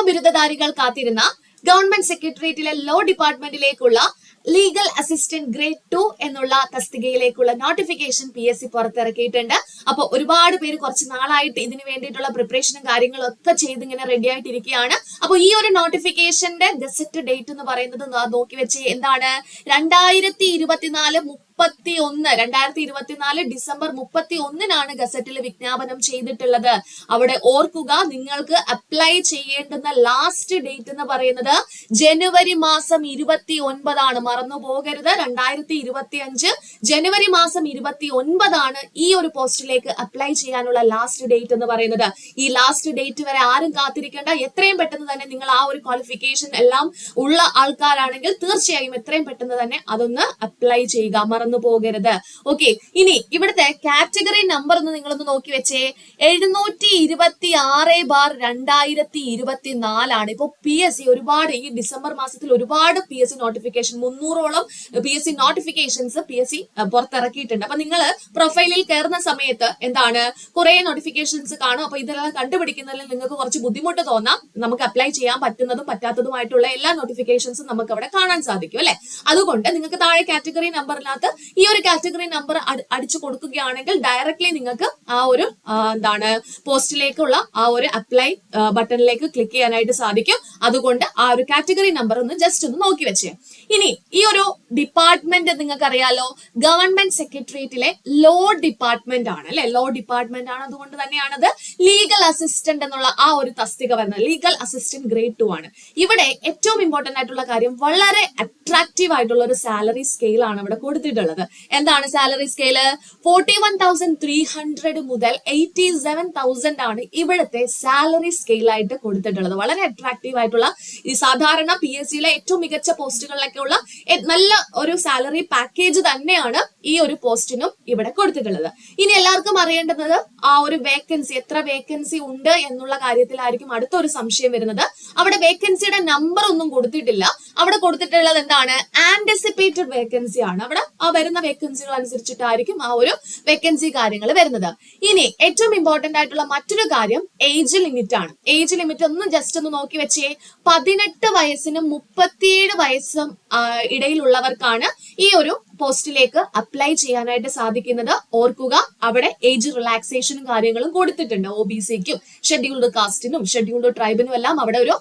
നിയമബിരുദധാരികൾ കാത്തിരുന്ന ഗവൺമെന്റ് സെക്രട്ടേറിയറ്റിലെ ലോ ഡിപ്പാർട്ട്മെന്റിലേക്കുള്ള ലീഗൽ അസിസ്റ്റന്റ് ഗ്രേഡ് ടു എന്നുള്ള തസ്തികയിലേക്കുള്ള നോട്ടിഫിക്കേഷൻ പി എസ് സി പുറത്തിറക്കിയിട്ടുണ്ട്. അപ്പൊ ഒരുപാട് പേര് കുറച്ച് നാളായിട്ട് ഇതിന് വേണ്ടിയിട്ടുള്ള പ്രിപ്പറേഷനും കാര്യങ്ങളും ഒക്കെ ചെയ്ത് ഇങ്ങനെ റെഡി ആയിട്ടിരിക്കുകയാണ് അപ്പൊ ഈ ഒരു നോട്ടിഫിക്കേഷന്റെ ഗസറ്റ് ഡേറ്റ് എന്ന് പറയുന്നത് നോക്കി വെച്ച് എന്താണ്? രണ്ടായിരത്തി ഇരുപത്തിനാല് മുപ്പത്തി ഒന്ന് രണ്ടായിരത്തി ഇരുപത്തിനാല് ഡിസംബർ മുപ്പത്തി ഒന്നിനാണ് ഗസറ്റിൽ വിജ്ഞാപനം ചെയ്തിട്ടുള്ളത്. അവിടെ ഓർക്കുക നിങ്ങൾക്ക് അപ്ലൈ ചെയ്യേണ്ടുന്ന ലാസ്റ്റ് ഡേറ്റ് എന്ന് പറയുന്നത് ജനുവരി മാസം ഇരുപത്തി ഒൻപതാണ് മറന്നു പോകരുത് രണ്ടായിരത്തി ഇരുപത്തി അഞ്ച് ജനുവരി മാസം ഇരുപത്തി ഒൻപതാണ് ഈ ഒരു പോസ്റ്റിലേക്ക് അപ്ലൈ ചെയ്യാനുള്ള ലാസ്റ്റ് ഡേറ്റ് എന്ന് പറയുന്നത്. ഈ ലാസ്റ്റ് ഡേറ്റ് വരെ ആരും കാത്തിരിക്കേണ്ട. എത്രയും പെട്ടെന്ന് തന്നെ നിങ്ങൾ ആ ഒരു ക്വാളിഫിക്കേഷൻ എല്ലാം ഉള്ള ആൾക്കാരാണെങ്കിൽ തീർച്ചയായും എത്രയും പെട്ടെന്ന് തന്നെ അതൊന്ന് അപ്ലൈ ചെയ്യുക. മറന്നു പോകരുത്. ഓക്കെ ഇനി ഇവിടുത്തെ കാറ്റഗറി നമ്പർ ഒന്ന് നിങ്ങളൊന്ന് നോക്കി വെച്ചേ. എഴുന്നൂറ്റി ഇരുപത്തി ആറ് ബാർ രണ്ടായിരത്തി ഇരുപത്തി നാലാണ് ഇപ്പൊ പി എസ് സി ഒരുപാട് ഈ ഡിസംബർ മാസത്തിൽ ഒരുപാട് പി എസ് സി നോട്ടിഫിക്കേഷൻ മുന്നൂറോളം P S C notifications P S C പുറത്തിറക്കിയിട്ടുണ്ട്. അപ്പൊ നിങ്ങൾ പ്രൊഫൈലിൽ കയറുന്ന സമയത്ത് എന്താണ്? കുറെ നോട്ടിഫിക്കേഷൻസ് കാണും. അപ്പൊ ഇതെല്ലാം കണ്ടുപിടിക്കുന്നതിൽ നിങ്ങൾക്ക് കുറച്ച് ബുദ്ധിമുട്ട് തോന്നാം. നമുക്ക് അപ്ലൈ ചെയ്യാൻ പറ്റുന്നതും പറ്റാത്തതുമായിട്ടുള്ള എല്ലാ നോട്ടിഫിക്കേഷൻസും നമുക്ക് അവിടെ കാണാൻ സാധിക്കും അല്ലെ? അതുകൊണ്ട് നിങ്ങൾക്ക് താഴെ കാറ്റഗറി നമ്പറിനകത്ത് ഈ ഒരു കാറ്റഗറി നമ്പർ അടിച്ചു കൊടുക്കുകയാണെങ്കിൽ ഡയറക്ട്ലി നിങ്ങൾക്ക് ആ ഒരു എന്താണ് പോസ്റ്റിലേക്കുള്ള ആ ഒരു അപ്ലൈ ബട്ടണിലേക്ക് ക്ലിക്ക് ചെയ്യാനായിട്ട് സാധിക്കും. അതുകൊണ്ട് ആ ഒരു കാറ്റഗറി നമ്പർ ഒന്ന് ജസ്റ്റ് ഒന്ന് നോക്കി വെച്ചേ. ഇനി ഈ ഒരു ഡിപ്പാർട്ട്മെന്റ് നിങ്ങൾക്ക് അറിയാലോ ഗവൺമെന്റ് സെക്രട്ടേറിയറ്റിലെ ലോ ഡിപ്പാർട്ട്മെന്റ് ആണ് അല്ലെ? ലോ ഡിപ്പാർട്ട്മെന്റ് ആണ് അതുകൊണ്ട് തന്നെയാണത്. ലീഗൽ അസിസ്റ്റന്റ് എന്നുള്ള ആ ഒരു തസ്തിക വരുന്നത്. ലീഗൽ അസിസ്റ്റന്റ് ഗ്രേഡ് ടു ആണ്. ഇവിടെ ഏറ്റവും ഇമ്പോർട്ടന്റ് ആയിട്ടുള്ള കാര്യം വളരെ അട്രാക്റ്റീവ് ആയിട്ടുള്ള ഒരു സാലറി സ്കെയിൽ ആണ് ഇവിടെ കൊടുത്തിട്ടുള്ളത്. എന്താണ് salary scale forty one thousand three hundred മുതൽ എയ്റ്റി സെവൻ തൗസൻഡ് ആണ് ഇവിടുത്തെ സാലറി സ്കെയിലായിട്ട് കൊടുത്തിട്ടുള്ളത്. വളരെ അട്രാക്റ്റീവ് ആയിട്ടുള്ള ഈ സാധാരണ പി എസ് സിയിലെ ഏറ്റവും മികച്ച പോസ്റ്റുകളിലൊക്കെ ഉള്ള നല്ല ഒരു സാലറി പാക്കേജ് തന്നെയാണ് ഈ ഒരു പോസ്റ്റിനും ഇവിടെ കൊടുത്തിട്ടുള്ളത്. ഇനി എല്ലാവർക്കും അറിയേണ്ടത് ആ ഒരു വേക്കൻസി എത്ര വേക്കൻസി ഉണ്ട് എന്നുള്ള കാര്യത്തിലായിരിക്കും അടുത്തൊരു സംശയം വരുന്നത്. അവിടെ വേക്കൻസിയുടെ നമ്പർ ഒന്നും കൊടുത്തിട്ടില്ല. അവിടെ കൊടുത്തിട്ടുള്ളത് എന്താണ്? ആന്റിസിപ്പേറ്റഡ് വേക്കൻസി ആണ്. അവിടെ ആ വരുന്ന വേക്കൻസികൾ അനുസരിച്ചിട്ടായിരിക്കും ആ ഒരു വേക്കൻസി കാര്യങ്ങൾ വരുന്നത്. ഇനി ഏറ്റവും ഇമ്പോർട്ടന്റ് ആയിട്ടുള്ള മറ്റൊരു കാര്യം ഏജ് ലിമിറ്റ് ആണ്. ഏജ് ലിമിറ്റ് ഒന്ന് ജസ്റ്റ് ഒന്ന് നോക്കി വെച്ചേ. പതിനെട്ട് വയസ്സിനും മുപ്പത്തിയേഴ് വയസ്സും ഇടയിലുള്ളവർക്കാണ് ഈ ഒരു പോസ്റ്റിലേക്ക് അപ്ലൈ ചെയ്യാനായിട്ട് സാധിക്കുന്നത് ഓർക്കുക. അവിടെ ഏജ് റിലാക്സേഷനും കാര്യങ്ങളും കൊടുത്തിട്ടുണ്ട് ഒ ബി സിക്കും ഷെഡ്യൂൾഡ് കാസ്റ്റിനും ഷെഡ്യൂൾഡ് ട്രൈബിനും എല്ലാം അവിടെ ഒരു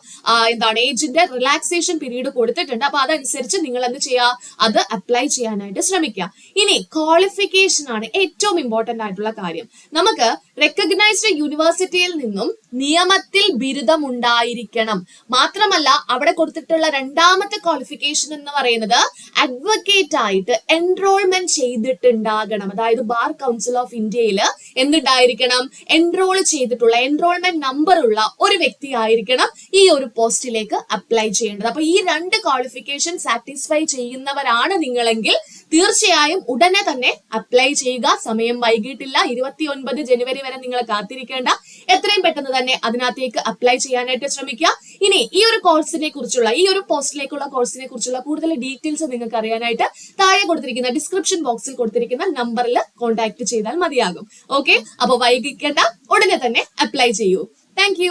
എന്താണ് ഏജിന്റെ റിലാക്സേഷൻ പീരീഡ് കൊടുത്തിട്ടുണ്ട്. അപ്പൊ അതനുസരിച്ച് നിങ്ങൾ എന്ത് ചെയ്യുക? അത് അപ്ലൈ ചെയ്യാനായിട്ട് ശ്രമിക്കുക. ഇനി ക്വാളിഫിക്കേഷൻ ആണ് ഏറ്റവും ഇമ്പോർട്ടന്റ് ആയിട്ടുള്ള കാര്യം. നമുക്ക് റെക്കഗ്നൈസ്ഡ് യൂണിവേഴ്സിറ്റിയിൽ നിന്നും നിയമത്തിൽ ബിരുദം ഉണ്ടായിരിക്കണം. മാത്രമല്ല അവിടെ കൊടുത്തിട്ടുള്ള രണ്ടാമത്തെ ക്വാളിഫിക്കേഷൻ എന്ന് പറയുന്നത് അഡ്വക്കേറ്റ് ആയിട്ട് എൻറോൾമെന്റ് ചെയ്തിട്ടുണ്ടാകണം. അതായത് ബാർ കൗൺസിൽ ഓഫ് ഇന്ത്യയിൽ എന്തുണ്ടായിരിക്കണം? എൻറോൾ ചെയ്തിട്ടുള്ള എൻറോൾമെന്റ് നമ്പർ ഉള്ള ഒരു വ്യക്തി ആയിരിക്കണം ഈ ഒരു പോസ്റ്റിലേക്ക് അപ്ലൈ ചെയ്യേണ്ടത്. അപ്പൊ ഈ രണ്ട് ക്വാളിഫിക്കേഷൻ സാറ്റിസ്ഫൈ ചെയ്യുന്നവരാണ് നിങ്ങളെങ്കിൽ തീർച്ചയായും ഉടനെ തന്നെ അപ്ലൈ ചെയ്യുക. സമയം വൈകിട്ടില്ല. ഇരുപത്തി ഒൻപത് ജനുവരി വരെ നിങ്ങൾ കാത്തിരിക്കേണ്ട. എത്രയും പെട്ടെന്ന് തന്നെ അതിനകത്തേക്ക് അപ്ലൈ ചെയ്യാനായിട്ട് ശ്രമിക്കുക. ഇനി ഈ ഒരു കോഴ്സിനെ കുറിച്ചുള്ള ഈ ഒരു പോസ്റ്റിലേക്കുള്ള കോഴ്സിനെ കുറിച്ചുള്ള കൂടുതൽ ഡീറ്റെയിൽസ് നിങ്ങൾക്ക് അറിയാനായിട്ട് താഴെ കൊടുത്തിരിക്കുന്ന ഡിസ്ക്രിപ്ഷൻ ബോക്സിൽ കൊടുത്തിരിക്കുന്ന നമ്പറിൽ കോൺടാക്ട് ചെയ്താൽ മതിയാകും. ഓക്കെ അപ്പൊ വൈകിക്കേണ്ട ഉടനെ തന്നെ അപ്ലൈ ചെയ്യൂ. താങ്ക്